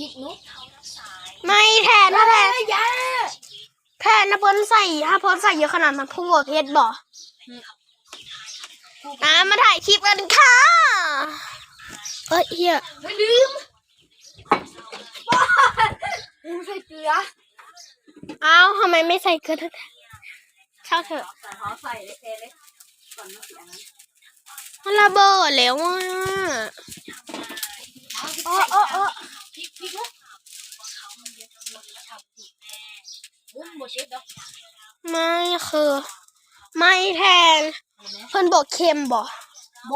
คิกนุ๊กไม่แทนถ้าแทนยาแทนนะเพิ่นใส่ถ้าเพิ่นใส่เยอะขนาดนั้นผู้บวกเพชรบ่อะมาถ่ายคลิปกันค่ะเอ้ยเฮียไม่ลืมลืมใส่เกลือเอ้าทำไมไม่ใส่เกลือช่างเถอะใส่เขาใส่เลยเทเลยก่อนมาเสียนั้นมันระเบิดแล้วอะ บุ้มหมดเช็ดแล้วไม่คือ ไม่แทน เพิ่นบอกเค็มบ่โบ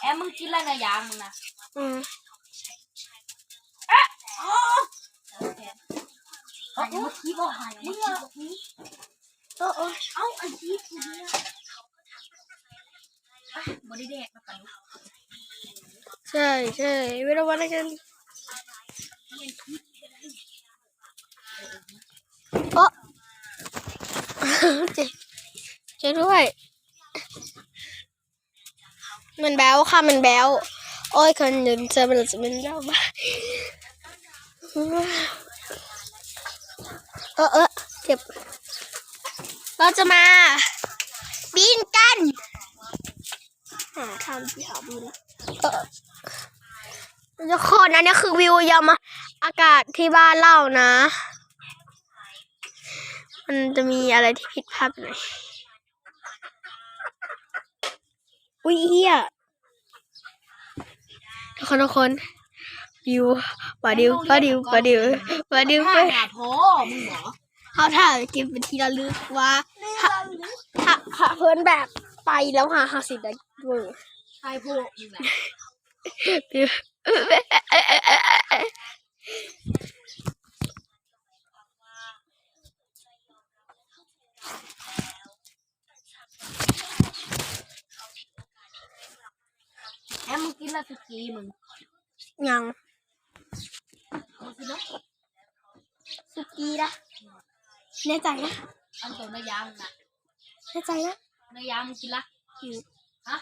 แอมมึงกินอะไรนะยางมึงนะอืมอ๋อเอาเมื่อกี้บอกหายมึงอะเออเออเอาอันนี้กูเนี่ยอะบริเดกมากันใช่ใช่ไม่ต้องว่าอะไรกัน โอ้เจเจด้วย มันแบ้วค่ะ มันแบ้ว โอ้ยคนหนึ่งจะเป็นจะเป็นเจ้าบ้าเออเออเจ็บ เราจะมา บินกันหาทำที่หาบินเออทุกคนอันนี้คือวิวยามอากาศที่บ้านเล่านะ มันจะมีอะไรที่ผิดพลาดหน่อยอุ้ยเฮียทุกคนทุกคนวิวปาดิวปาดิวปาดิวปาดิวไปข้าหาพ่อมึงเหรอเขาถ่ายเก็บเป็นทีละลึกว่าถ้าถ้าถ้าเพื่อนแบบไปแล้วหาหาสิได้เวอร์ใช่พวกมึงแหละ แอมมึงกินแล้วสกีมึงยังมึงกินแล้วสกีนะแน่ใจนะอันตัวเนื้อยางมึงนะแน่ใจนะเนื้อยางมึงกินละฮะ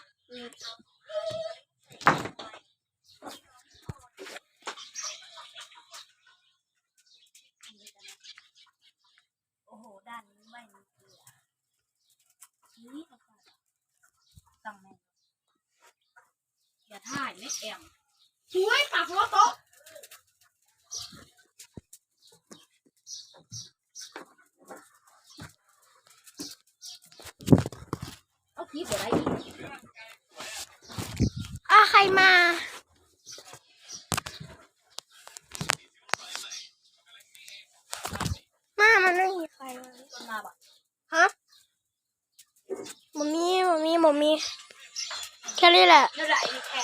โอ้โหด้านนี้ไม่มีเกลือนี่ก็ต้องแม่ง อย่าถ่ายไม่แอมช่วยปากหัวโต๊ะเอาคลิปเดี๋ยวได้อีกอะใครมา มามันไม่มีใครมาคนมาบ่ะฮะมมี่มมี่มมี่แค่นี้แหละ แล้วไหนแข